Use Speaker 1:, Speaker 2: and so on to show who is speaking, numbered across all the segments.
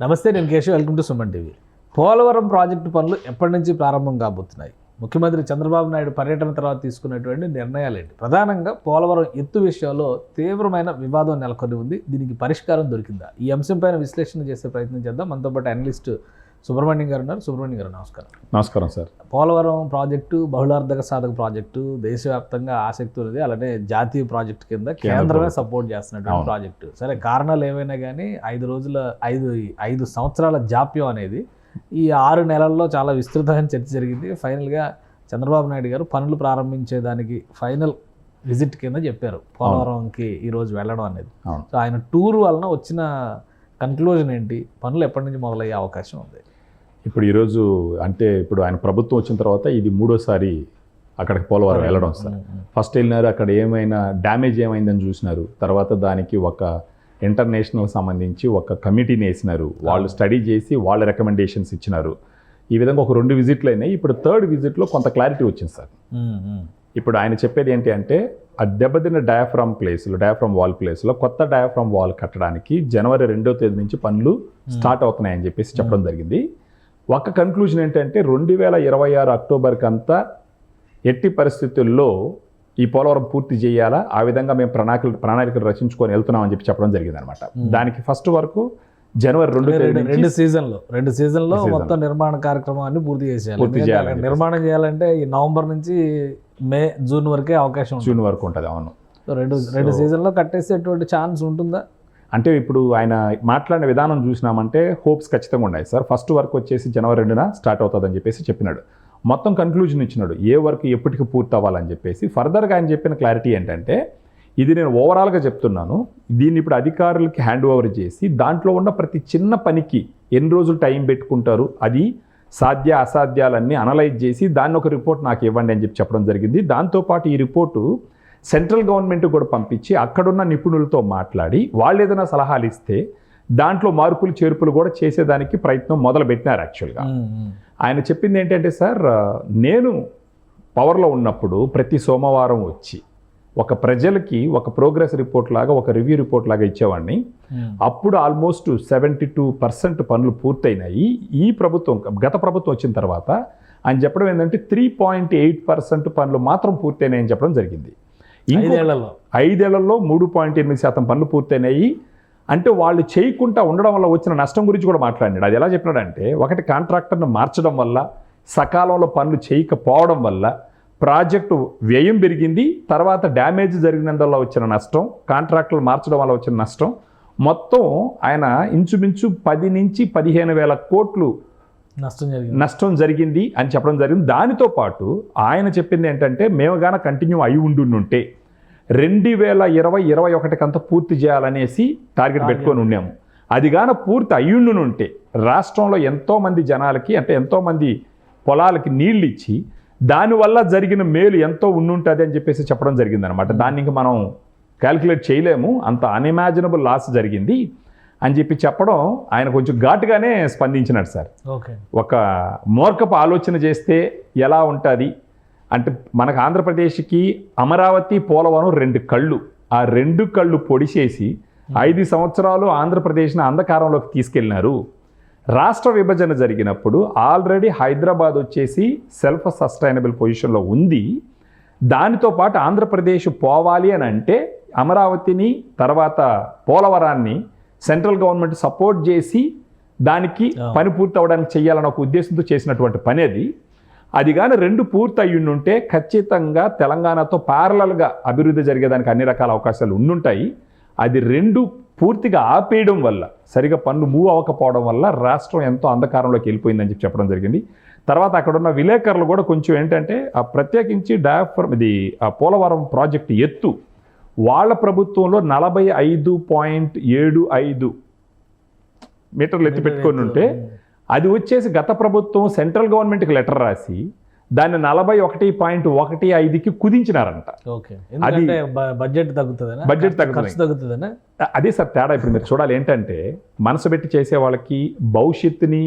Speaker 1: నమస్తే నేను Keshav. Welcome to Suman TV. Polavaram project పనులు ఎప్పటి నుంచి ప్రారంభం కాబోతున్నాయి? ముఖ్యమంత్రి చంద్రబాబు నాయుడు పర్యటన తర్వాత తీసుకున్నటువంటి నిర్ణయాలు ఏంటి? ప్రధానంగా పోలవరం ఎత్తు విషయంలో తీవ్రమైన వివాదం నెలకొని ఉంది. దీనికి పరిష్కారం దొరికిందా? ఈ అంశంపైన విశ్లేషణ చేసే ప్రయత్నం చేద్దాం. మనతో పాటు అనలిస్ట్ సుబ్రహ్మణ్యం గారు ఉన్నారు. సుబ్రహ్మణ్యం గారు నమస్కారం.
Speaker 2: నమస్కారం సార్.
Speaker 1: పోలవరం ప్రాజెక్టు బహుళార్థక సాధక ప్రాజెక్టు దేశవ్యాప్తంగా ఆసక్తి ఉన్నది అలానే జాతీయ ప్రాజెక్టు కింద కేంద్రమే సపోర్ట్ చేస్తున్నటువంటి. ప్రాజెక్టు. సరే కారణాలు ఏవైనా కానీ ఐదు రోజుల ఐదు ఐదు సంవత్సరాల జాప్యం అనేది ఈ ఆరు నెలల్లో చాలా విస్తృతమైన చర్చ జరిగింది. ఫైనల్గా చంద్రబాబు నాయుడు గారు పనులు ప్రారంభించేదానికి ఫైనల్ విజిట్ కింద చెప్పారు పోలవరంకి ఈరోజు వెళ్ళడం అనేది. సో ఆయన టూర్ వలన వచ్చిన కన్క్లూజన్ ఏంటి? పనులు ఎప్పటి నుంచి మొదలయ్యే అవకాశం ఉంది?
Speaker 2: ఇప్పుడు ఈరోజు అంటే ఇప్పుడు ఆయన ప్రభుత్వం వచ్చిన తర్వాత ఇది మూడోసారి అక్కడికి పోలవరం వెళ్ళడం సార్. ఫస్ట్ వెళ్ళినారు అక్కడ ఏమైనా డ్యామేజ్ ఏమైందని చూసినారు. తర్వాత దానికి ఒక ఇంటర్నేషనల్ సంబంధించి ఒక కమిటీని వేసినారు. వాళ్ళు స్టడీ చేసి వాళ్ళ రికమెండేషన్స్ ఇచ్చినారు. ఈ విధంగా ఒక రెండు విజిట్లు అయినాయి. ఇప్పుడు థర్డ్ విజిట్లో కొంత క్లారిటీ వచ్చింది సార్. ఇప్పుడు ఆయన చెప్పేది ఏంటి అంటే ఆ దెబ్బతిన్న డయాఫ్రామ్ ప్లేస్లో డయాఫ్రామ్ వాల్ ప్లేస్లో కొత్త డయాఫ్రామ్ వాల్ కట్టడానికి జనవరి రెండో తేదీ నుంచి పనులు స్టార్ట్ అవుతున్నాయని చెప్పేసి చెప్పడం జరిగింది. ఒక కన్క్లూజన్ ఏంటంటే రెండు వేల ఇరవై ఆరు అక్టోబర్కి అంతా ఎట్టి పరిస్థితుల్లో ఈ పోలవరం పూర్తి చేయాలా? ఆ విధంగా మేము ప్రణాళికలు ప్రణాళికలు రచించుకొని వెళ్తున్నామని చెప్పి చెప్పడం జరిగింది అనమాట దానికి ఫస్ట్ వరకు జనవరి రెండు
Speaker 1: రెండు సీజన్లు. రెండు సీజన్లో. మొత్తం నిర్మాణ కార్యక్రమాన్ని పూర్తి చేసేయాలి.
Speaker 2: పూర్తి
Speaker 1: అక్కడ నిర్మాణం చేయాలంటే ఈ నవంబర్ నుంచి మే జూన్ వరకే అవకాశం
Speaker 2: జూన్ వరకు ఉంటుంది అవును.
Speaker 1: రెండు రెండు సీజన్లో కట్టేసేటువంటి ఛాన్స్ ఉంటుందా?
Speaker 2: అంటే ఇప్పుడు ఆయన మాట్లాడిన విధానం చూసినామంటే హోప్స్ ఖచ్చితంగా ఉన్నాయి. సార్ ఫస్ట్ వర్క్ వచ్చేసి జనవరి రెండున స్టార్ట్ అవుతుందని చెప్పేసి చెప్పినాడు. మొత్తం కన్క్లూజన్ ఇచ్చినాడు. ఏ వర్క్ ఎప్పటికి పూర్తి అవ్వాలని చెప్పేసి ఫర్దర్గా ఆయన చెప్పిన క్లారిటీ ఏంటంటే ఇది నేను ఓవరాల్గా చెప్తున్నాను. దీన్ని ఇప్పుడు అధికారులకి హ్యాండ్ ఓవర్ చేసి దాంట్లో ఉన్న ప్రతి చిన్న పనికి ఎన్ని రోజులు టైం పెట్టుకుంటారు అది సాధ్య అసాధ్యాలన్నీ అనలైజ్ చేసి దాన్ని ఒక రిపోర్ట్ నాకు ఇవ్వండి అని చెప్పి చెప్పడం జరిగింది. దాంతోపాటు ఈ రిపోర్టు సెంట్రల్ గవర్నమెంట్ కూడా పంపించి అక్కడున్న నిపుణులతో మాట్లాడి వాళ్ళు ఏదైనా సలహాలు ఇస్తే దాంట్లో మార్పులు చేర్పులు కూడా చేసేదానికి ప్రయత్నం మొదలు పెట్టినారు యాక్చువల్గా ఆయన చెప్పింది ఏంటంటే సార్ నేను పవర్లో ఉన్నప్పుడు ప్రతి సోమవారం వచ్చి ఒక ప్రజలకి ఒక ప్రోగ్రెస్ రిపోర్ట్ లాగా ఒక రివ్యూ రిపోర్ట్ లాగా ఇచ్చేవాడిని. అప్పుడు ఆల్మోస్ట్ సెవెంటీ టూ పర్సెంట్ పనులు పూర్తయినాయి. ఈ ప్రభుత్వం గత ప్రభుత్వం వచ్చిన తర్వాత ఆయన చెప్పడం ఏంటంటే త్రీ పాయింట్ ఎయిట్ పర్సెంట్ పనులు మాత్రం పూర్తయినాయని చెప్పడం జరిగింది.
Speaker 1: ఐదేళ్ళలో.
Speaker 2: ఐదేళ్ళలో మూడు పాయింట్ ఎనిమిది శాతం పనులు పూర్తయినాయి. అంటే వాళ్ళు చేయకుండా ఉండడం వల్ల వచ్చిన నష్టం గురించి కూడా మాట్లాడినాడు. అది ఎలా చెప్పినాడంటే ఒకటి కాంట్రాక్టర్ను మార్చడం వల్ల సకాలంలో పనులు చేయకపోవడం వల్ల ప్రాజెక్టు వ్యయం పెరిగింది. తర్వాత డ్యామేజ్ జరిగినందువల్ల వచ్చిన నష్టం కాంట్రాక్టులు మార్చడం వల్ల వచ్చిన నష్టం. మొత్తం ఆయన ఇంచుమించు పది నుంచి పదిహేను వేల కోట్లు
Speaker 1: నష్టం జరిగింది.
Speaker 2: నష్టం జరిగింది అని చెప్పడం జరిగింది. దానితో పాటు ఆయన చెప్పింది ఏంటంటే మేము గాన కంటిన్యూ అయి ఉండుంటే రెండు వేల ఇరవై ఇరవై ఒకటికంతా పూర్తి చేయాలనేసి టార్గెట్ పెట్టుకొని ఉన్నాము. అది గాన పూర్తి అయ్యుండునుంటే రాష్ట్రంలో ఎంతోమంది జనాలకి అంటే ఎంతోమంది పొలాలకి నీళ్ళు ఇచ్చి దానివల్ల జరిగిన మేలు ఎంతో ఉండుంటుంది అని చెప్పేసి చెప్పడం జరిగింది అనమాట దాన్ని ఇంక మనం క్యాలిక్యులేట్ చేయలేము. అంత అన్ఇమాజినబుల్ లాస్ జరిగింది. అని చెప్పి చెప్పడం ఆయన కొంచెం ఘాటుగానే స్పందించినాడు సార్.
Speaker 1: ఓకే.
Speaker 2: ఒక మూర్ఖపు ఆలోచన చేస్తే ఎలా ఉంటుంది? అంటే మనకు ఆంధ్రప్రదేశ్కి అమరావతి పోలవరం రెండు కళ్ళు. ఆ రెండు కళ్ళు పొడిచేసి ఐదు సంవత్సరాలు ఆంధ్రప్రదేశ్ని అంధకారంలోకి తీసుకెళ్ళినారు రాష్ట్ర విభజన జరిగినప్పుడు ఆల్రెడీ హైదరాబాద్ వచ్చేసి సెల్ఫ్ సస్టైనబుల్ పొజిషన్లో ఉంది. దానితో పాటు ఆంధ్రప్రదేశ్ పోవాలి అని అంటే అమరావతిని తర్వాత పోలవరాన్ని సెంట్రల్ గవర్నమెంట్ సపోర్ట్ చేసి దానికి. పని పూర్తి అవ్వడానికి చేయాలన్న ఒక ఉద్దేశంతో చేసినటువంటి పని అది. అది కానీ రెండు పూర్తి అయ్యుండుంటే ఖచ్చితంగా తెలంగాణతో ప్యారలల్గా అభివృద్ధి జరిగేదానికి అన్ని రకాల అవకాశాలు ఉండుంటాయి. అది రెండు పూర్తిగా ఆపేయడం వల్ల సరిగా పనులు మూవ్ అవ్వకపోవడం వల్ల రాష్ట్రం ఎంతో అంధకారంలోకి వెళ్ళిపోయిందని చెప్పి చెప్పడం జరిగింది. తర్వాత అక్కడ ఉన్న విలేకరులు కూడా కొంచెం ఏంటంటే ఆ ప్రత్యేకించి డయాఫ్రమ్ ఇది ఆ పోలవరం ప్రాజెక్ట్ ఎత్తు వాళ్ళ ప్రభుత్వంలో నలభై ఐదు పాయింట్ ఏడు ఐదు మీటర్లు ఎత్తి పెట్టుకొని ఉంటే అది వచ్చేసి గత ప్రభుత్వం సెంట్రల్ గవర్నమెంట్కి లెటర్ రాసి దాన్ని నలభై ఒకటి పాయింట్ ఒకటి ఐదుకి కుదించినారంట.
Speaker 1: బ- బడ్జెట్ తగ్గుతుందనా?
Speaker 2: బడ్జెట్ తగ్గుతుంది. అదే సార్ తేడా ఇప్పుడు మీరు చూడాలి ఏంటంటే మనసు పెట్టి చేసే వాళ్ళకి భవిష్యత్తుని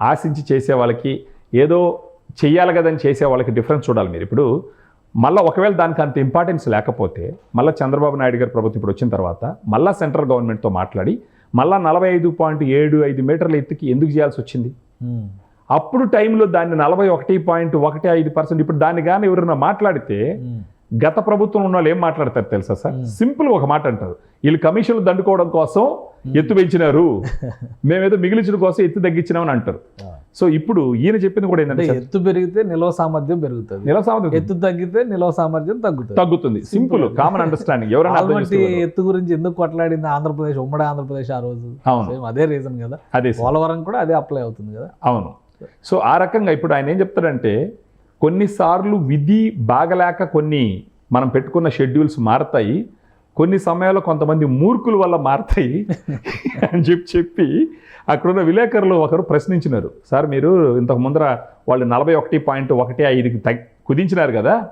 Speaker 2: ఆశించి చేసే వాళ్ళకి ఏదో చెయ్యాలి కదని చేసే వాళ్ళకి డిఫరెన్స్ చూడాలి మీరు. ఇప్పుడు మళ్ళీ ఒకవేళ దానికి అంత ఇంపార్టెన్స్ లేకపోతే మళ్ళీ చంద్రబాబు నాయుడు గారి ప్రభుత్వం ఇప్పుడు వచ్చిన తర్వాత మళ్ళీ సెంట్రల్ గవర్నమెంట్తో మాట్లాడి మళ్ళా నలభై ఐదు పాయింట్ ఏడు ఐదు మీటర్ల ఎత్తుకి ఎందుకు చేయాల్సి వచ్చింది. అప్పుడు టైంలో దాన్ని నలభై ఒకటి పాయింట్ ఒకటి ఐదు పర్సెంట్ ఇప్పుడు దాన్ని కానీ ఎవరైనా మాట్లాడితే. గత ప్రభుత్వం ఉన్న వాళ్ళు ఏం మాట్లాడతారు తెలుసా సార్ సింపుల్ ఒక మాట అంటారు వీళ్ళు కమిషన్లు దండుకోవడం కోసం ఎత్తు పెంచినారు. మేమేదో మిగిలించడం కోసం ఎత్తు తగ్గించినామని అంటారు. సో ఇప్పుడు ఈయన చెప్పింది కూడా ఏంటంటే
Speaker 1: ఎత్తు పెరిగితే నిల్వ సామర్థ్యం పెరుగుతుంది.
Speaker 2: నిల సామర్థ్యం
Speaker 1: ఎత్తు తగ్గితే నిల్వ సామర్థ్యం తగ్గుతుంది.
Speaker 2: తగ్గుతుంది. సింపుల్ కామన్ అండర్స్టాండింగ్ ఎవరైనా.
Speaker 1: ఎత్తు గురించి ఎందుకు కొట్లాడింది ఆంధ్రప్రదేశ్ ఉమ్మడి ఆంధ్రప్రదేశ్ ఆ రోజు?
Speaker 2: అవును.
Speaker 1: అదే రీజన్ కదా.
Speaker 2: అదే.
Speaker 1: పోలవరం కూడా అదే అప్లై అవుతుంది కదా.
Speaker 2: అవును. సో ఆ రకంగా ఇప్పుడు ఆయన ఏం చెప్తాడంటే కొన్నిసార్లు విధి బాగలేక కొన్ని మనం పెట్టుకున్న షెడ్యూల్స్ మారతాయి. కొన్ని సమయాల్లో కొంతమంది మూర్ఖుల వల్ల మారతాయి అని చెప్పి చెప్పి అక్కడున్న విలేకరులు ఒకరు ప్రశ్నించినారు. సార్ మీరు ఇంతకు ముందర వాళ్ళు నలభై ఒకటి పాయింట్ ఒకటి ఐదుకి తగ్ కుదించినారు కదా.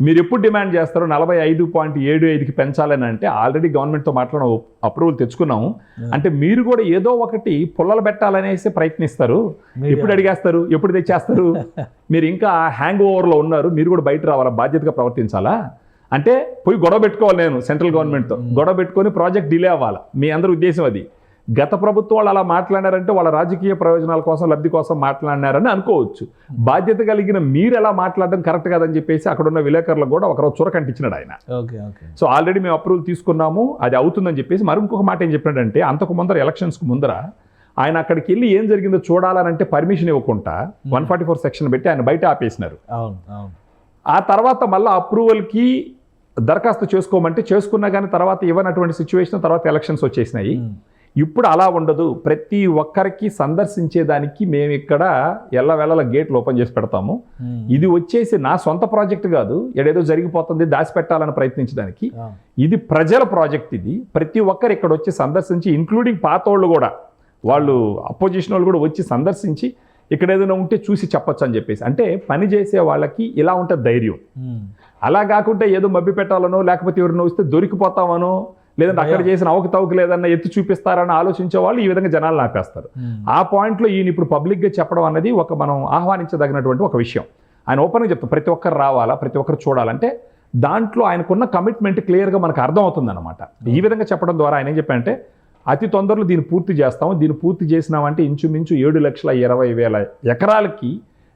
Speaker 2: మీరు ఎప్పుడు డిమాండ్ చేస్తారో నలభై ఐదు పాయింట్ ఏడు ఐదుకి పెంచాలని? అంటే ఆల్రెడీ గవర్నమెంట్తో మాట్లాడిన అప్రూవల్ తెచ్చుకున్నాము అంటే మీరు కూడా ఏదో ఒకటి పుల్లలు పెట్టాలనేసి ప్రయత్నిస్తారు. ఎప్పుడు అడిగేస్తారు? ఎప్పుడు తెచ్చేస్తారు? మీరు ఇంకా హ్యాంగ్ ఓవర్లో ఉన్నారు. మీరు కూడా బయట రావాలా? బాధ్యతగా ప్రవర్తించాలా? అంటే పోయి గొడవ పెట్టుకోవాలి నేను సెంట్రల్ గవర్నమెంట్తో. గొడవ పెట్టుకొని ప్రాజెక్ట్ డిలే అవ్వాలి? మీ అందరి ఉద్దేశం అది. గత ప్రభుత్వం వాళ్ళు అలా మాట్లాడారంటే వాళ్ళ రాజకీయ ప్రయోజనాల కోసం లబ్ధి కోసం మాట్లాడినారని అనుకోవచ్చు. బాధ్యత కలిగిన మీరు ఎలా మాట్లాడడం కరెక్ట్ కాదని చెప్పేసి అక్కడ ఉన్న విలేకరులకు కూడా ఒకరోజు చురకంటించినాడు ఆయన. సో ఆల్రెడీ మేము అప్రూవల్ తీసుకున్నాము అది అవుతుందని చెప్పేసి మరి ఇంకొక మాట ఏం చెప్పాడంటే అంతకు ముందర ఎలక్షన్స్కి ముందర ఆయన అక్కడికి వెళ్ళి ఏం జరిగిందో చూడాలనంటే పర్మిషన్ ఇవ్వకుండా వన్ ఫార్టీ ఫోర్ సెక్షన్ పెట్టి ఆయన బయట ఆపేసినారు. ఆ తర్వాత మళ్ళీ అప్రూవల్కి దరఖాస్తు చేసుకోమంటే చేసుకున్నా కానీ తర్వాత ఇవ్వనటువంటి సిచ్యువేషన్ తర్వాత ఎలక్షన్స్ వచ్చేసినాయి. ఇప్పుడు అలా ఉండదు ప్రతి ఒక్కరికి సందర్శించేదానికి మేము ఇక్కడ ఎల్లవెల్లల గేట్లు ఓపెన్ చేసి పెడతాము. ఇది వచ్చేసి నా సొంత ప్రాజెక్ట్ కాదు ఏడేదో జరిగిపోతుంది దాచిపెట్టాలని ప్రయత్నించడానికి. ఇది ప్రజల ప్రాజెక్ట్ ఇది ప్రతి ఒక్కరు ఇక్కడ వచ్చి సందర్శించి ఇంక్లూడింగ్ పాతోళ్ళు కూడా వాళ్ళు అపోజిషన్ వాళ్ళు కూడా వచ్చి సందర్శించి ఇక్కడ ఏదైనా ఉంటే చూసి చెప్పొచ్చు అని చెప్పేసి. అంటే పని చేసే వాళ్ళకి ఇలా ఉంటుంది ధైర్యం. అలా కాకుండా ఏదో మబ్బి పెట్టాలనో లేకపోతే ఎవరినో వస్తే దొరికిపోతామనో లేదంటే అక్కడ చేసిన అవకతవక లేదన్నా ఎత్తి చూపిస్తారని ఆలోచించే వాళ్ళు ఈ విధంగా జనాలు ఆపేస్తారు. ఆ పాయింట్లో ఈయన ఇప్పుడు పబ్లిక్గా చెప్పడం అన్నది ఒక మనం ఆహ్వానించదగినటువంటి ఒక విషయం. ఆయన ఓపెన్గా చెప్తాం ప్రతి ఒక్కరు రావాలా? ప్రతి ఒక్కరు చూడాలంటే దాంట్లో ఆయనకున్న కమిట్మెంట్ క్లియర్గా మనకు అర్థం అవుతుంది అనమాట ఈ విధంగా చెప్పడం ద్వారా ఆయన ఏం చెప్పారంటే అతి తొందరలో దీన్ని పూర్తి చేస్తాము. దీన్ని పూర్తి చేసినామంటే ఇంచుమించు ఏడు లక్షల ఇరవై వేల ఎకరాలకి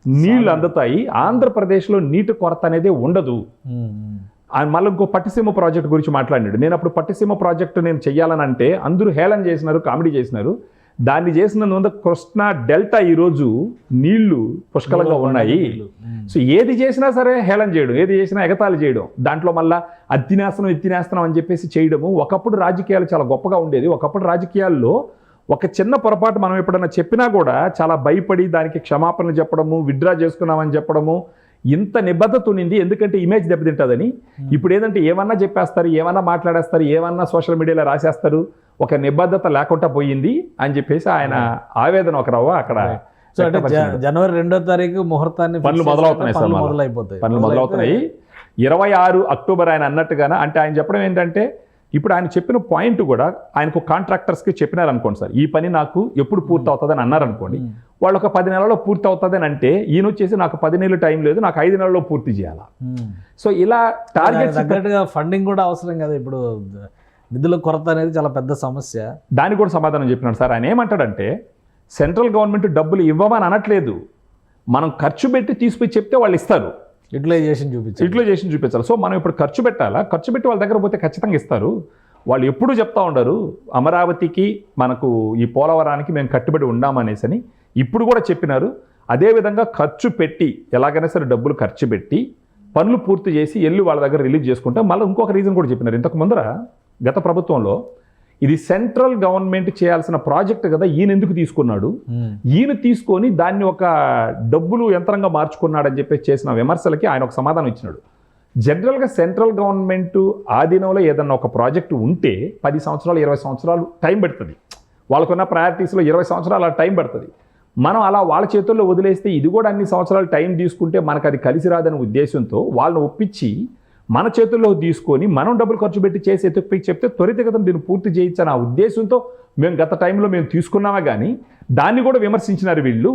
Speaker 2: నీళ్ళు అందుతాయి. ఆంధ్రప్రదేశ్లో నీటి కొరత అనేది ఉండదు. మళ్ళీ ఇంకో పట్టిసీమ ప్రాజెక్ట్ గురించి మాట్లాడినాడు. నేను అప్పుడు పట్టిసీమ ప్రాజెక్టు నేను చెయ్యాలని అంటే అందరూ హేళన చేసినారు కామెడీ చేసినారు. దాన్ని చేసినందువల్ల కృష్ణా డెల్టా ఈరోజు నీళ్ళు పుష్కలంగా ఉన్నాయి. సో ఏది చేసినా సరే హేళన చేయడం ఏది చేసినా ఎగతాళి చేయడం దాంట్లో మళ్ళా ఇది తినేస్తున్నాం అని చెప్పేసి చేయడము ఒకప్పుడు రాజకీయాలు చాలా గొప్పగా ఉండేది. ఒకప్పుడు రాజకీయాల్లో ఒక చిన్న పొరపాటు మనం ఎప్పుడైనా చెప్పినా కూడా చాలా భయపడి దానికి క్షమాపణలు చెప్పడము విత్డ్రా చేసుకున్నామని చెప్పడము ఇంత నిబద్ధత ఉండింది ఎందుకంటే ఇమేజ్ దెబ్బతింటుందని. ఇప్పుడు ఏదంటే ఏమన్నా చెప్పేస్తారు ఏమన్నా మాట్లాడేస్తారు ఏమన్నా సోషల్ మీడియాలో రాసేస్తారు ఒక నిబద్ధత లేకుండా పోయింది అని చెప్పేసి ఆయన ఆవేదన ఒక రవ్వ అక్కడ
Speaker 1: సో అంటే. జనవరి రెండో తారీఖు ముహూర్తాన్ని
Speaker 2: పనులు మొదలవుతున్నాయి సార్.
Speaker 1: మొదలైపోతాయి.
Speaker 2: పనులు మొదలవుతున్నాయి. ఇరవై ఆరు అక్టోబర్ ఆయన అన్నట్టుగానే అంటే ఆయన చెప్పడం ఏంటంటే ఇప్పుడు ఆయన చెప్పిన పాయింట్ కూడా ఆయనకు కాంట్రాక్టర్స్కి చెప్పినారు అనుకోండి సార్ ఈ పని నాకు ఎప్పుడు పూర్తి అవుతుందని అన్నారు అనుకోండి
Speaker 1: ఉమ్.
Speaker 2: వాళ్ళు ఒక పది నెలల్లో పూర్తి అవుతుందని అంటే ఈయన వచ్చేసి నాకు పది నెలలు టైం లేదు నాకు ఐదు నెలల్లో పూర్తి చేయాలా. సో ఇలా
Speaker 1: దానికి
Speaker 2: టార్గెట్స్
Speaker 1: తగ్గట్టుగా ఫండింగ్ కూడా అవసరం కదా ఇప్పుడు. నిధుల కొరత అనేది చాలా పెద్ద సమస్య.
Speaker 2: దానికి కూడా సమాధానం చెప్పినాడు సార్. ఆయన ఏమంటాడంటే సెంట్రల్ గవర్నమెంట్ డబ్బులు ఇవ్వమని అనట్లేదు. మనం ఖర్చు పెట్టి తీసుకుని చెప్తే వాళ్ళు ఇస్తారు.
Speaker 1: యూటిలైజేషన్ చూపించాలి.
Speaker 2: యూటిలైజేషన్ చూపించాలి. సో మనం ఇప్పుడు ఖర్చు పెట్టాలా? ఖర్చు పెట్టి వాళ్ళ దగ్గర పోతే ఖచ్చితంగా ఇస్తారు. వాళ్ళు ఎప్పుడు చెప్తా ఉండరు అమరావతికి మనకు ఈ పోలవరానికి మేము కట్టుబడి ఉండామనేసి అని ఇప్పుడు కూడా చెప్పినారు. అదేవిధంగా ఖర్చు పెట్టి ఎలాగైనా సరే డబ్బులు ఖర్చు పెట్టి పనులు పూర్తి చేసి వెళ్ళి వాళ్ళ దగ్గర రిలీజ్ చేసుకుంటే మళ్ళీ ఇంకొక రీజన్ కూడా చెప్పినారు. ఇంతకు ముందర గత ప్రభుత్వంలో ఇది సెంట్రల్ గవర్నమెంట్ చేయాల్సిన ప్రాజెక్ట్ కదా ఈయన ఎందుకు తీసుకున్నాడు. ఈయన తీసుకొని దాన్ని ఒక డబ్బులు యంత్రంగా మార్చుకున్నాడని చెప్పేసి చేసిన విమర్శలకి ఆయన ఒక సమాధానం ఇచ్చినాడు. జనరల్గా సెంట్రల్ గవర్నమెంట్ ఆధీనంలో ఏదన్నా ఒక ప్రాజెక్టు ఉంటే పది సంవత్సరాలు ఇరవై సంవత్సరాలు టైం పడుతుంది. వాళ్ళకున్న ప్రయారిటీస్లో ఇరవై సంవత్సరాలు అలా టైం పడుతుంది. మనం అలా వాళ్ళ చేతుల్లో వదిలేస్తే ఇది కూడా అన్ని సంవత్సరాలు టైం తీసుకుంటే మనకు అది కలిసి రాదనే ఉద్దేశంతో వాళ్ళని ఒప్పించి మన చేతుల్లో తీసుకొని మనం డబ్బులు ఖర్చు పెట్టి చేసి ఎత్తుక్కి చెప్తే త్వరితగతం దీన్ని పూర్తి చేయించని ఆ ఉద్దేశంతో మేము గత టైంలో మేము తీసుకున్నామా కానీ దాన్ని కూడా విమర్శించినారు వీళ్ళు.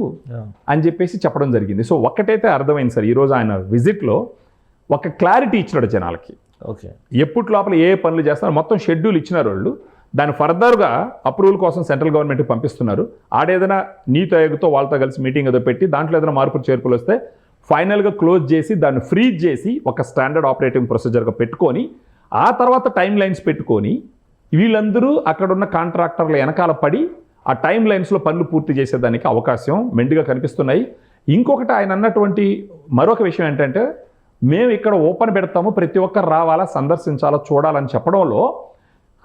Speaker 2: అని చెప్పేసి చెప్పడం జరిగింది. సో ఒక్కటైతే అర్థమైంది సార్ ఈరోజు ఆయన విజిట్లో ఒక క్లారిటీ ఇచ్చినాడు జనాలకి.
Speaker 1: ఓకే.
Speaker 2: ఎప్పటి లోపల ఏ పనులు చేస్తారు మొత్తం షెడ్యూల్ ఇచ్చినారు వాళ్ళు. దాని ఫర్దర్గా అప్రూవల్ కోసం సెంట్రల్ గవర్నమెంట్కి పంపిస్తున్నారు. ఆడేదైనా నీతి ఆయోగ్తో వాళ్ళతో కలిసి మీటింగ్ ఏదో పెట్టి దాంట్లో ఏదైనా మార్పులు చేర్పులు వస్తే ఫైనల్గా క్లోజ్ చేసి దాన్ని ఫ్రీజ్ చేసి ఒక స్టాండర్డ్ ఆపరేటింగ్ ప్రొసీజర్గా పెట్టుకొని ఆ తర్వాత టైం లైన్స్ పెట్టుకొని వీళ్ళందరూ అక్కడున్న కాంట్రాక్టర్ల వెనకాల పడి ఆ టైం లైన్స్లో పనులు పూర్తి చేసేదానికి అవకాశం మెండుగా కనిపిస్తున్నాయి. ఇంకొకటి ఆయన అన్నటువంటి మరొక విషయం ఏంటంటే మేము ఇక్కడ ఓపెన్ పెడతాము ప్రతి ఒక్కరు రావాలా సందర్శించాలా చూడాలని చెప్పడంలో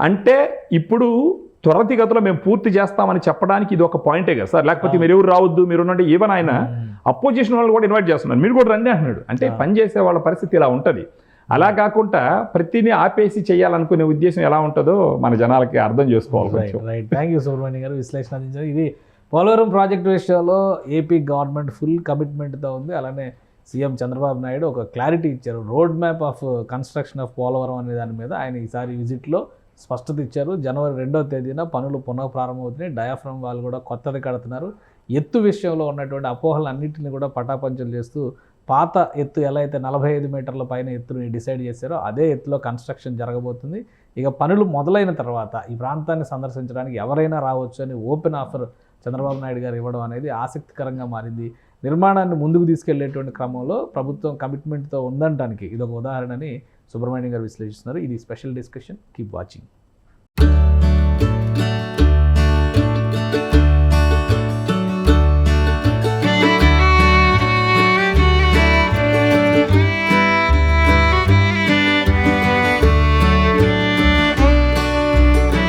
Speaker 2: అంటే ఇప్పుడు త్వరతిగతిలో మేము పూర్తి చేస్తామని చెప్పడానికి ఇది ఒక పాయింటే కదా సార్? లేకపోతే మీరు ఎవరు రావద్దు మీరు ఉండండి ఈవెన్ ఆయన అపోజిషన్ వాళ్ళు కూడా ఇన్వైట్ చేస్తున్నారు. మీరు కూడా రండి అంటున్నాడు. అంటే పని చేసే వాళ్ళ పరిస్థితి ఇలా ఉంటుంది. అలా కాకుండా ప్రతిని ఆపేసి చేయాలనుకునే ఉద్దేశం ఎలా ఉంటుందో మన జనాలకి అర్థం చేసుకోవాలి
Speaker 1: రైట్ థ్యాంక్ యూ సుబ్రహ్మణ్యం గారు. విశ్లేషణ అందించారు. ఇది పోలవరం ప్రాజెక్టు విషయంలో ఏపీ గవర్నమెంట్ ఫుల్ కమిట్మెంట్తో ఉంది. అలానే సీఎం చంద్రబాబు నాయుడు ఒక క్లారిటీ ఇచ్చారు. Road map of construction of Polavaram అనే దాని మీద ఆయన ఈసారి విజిట్లో స్పష్టత ఇచ్చారు. జనవరి రెండవ తేదీన పనులు పునః ప్రారంభమవుతున్నాయి డయాఫ్రమ్ వాళ్ళు కూడా కొత్తది కడుతున్నారు. ఎత్తు విషయంలో ఉన్నటువంటి అపోహలన్నింటినీ కూడా పటాపంచలు చేస్తూ పాత ఎత్తు ఎలా అయితే నలభై ఐదు మీటర్ల పైన ఎత్తుని డిసైడ్ చేశారో అదే ఎత్తులో కన్స్ట్రక్షన్ జరగబోతుంది. ఇక పనులు మొదలైన తర్వాత ఈ ప్రాంతాన్ని సందర్శించడానికి ఎవరైనా రావచ్చు అని ఓపెన్ ఆఫర్ చంద్రబాబు నాయుడు గారు ఇవ్వడం అనేది ఆసక్తికరంగా మారింది. నిర్మాణాన్ని ముందుకు తీసుకెళ్ళేటువంటి క్రమంలో ప్రభుత్వం కమిట్మెంట్తో ఉందనడానికి ఇది ఒక ఉదాహరణని సుబ్రహ్మణ్యం గారు విశ్లేషిస్తున్నారు. ఇది స్పెషల్ డిస్కషన్ కీప్ వాచింగ్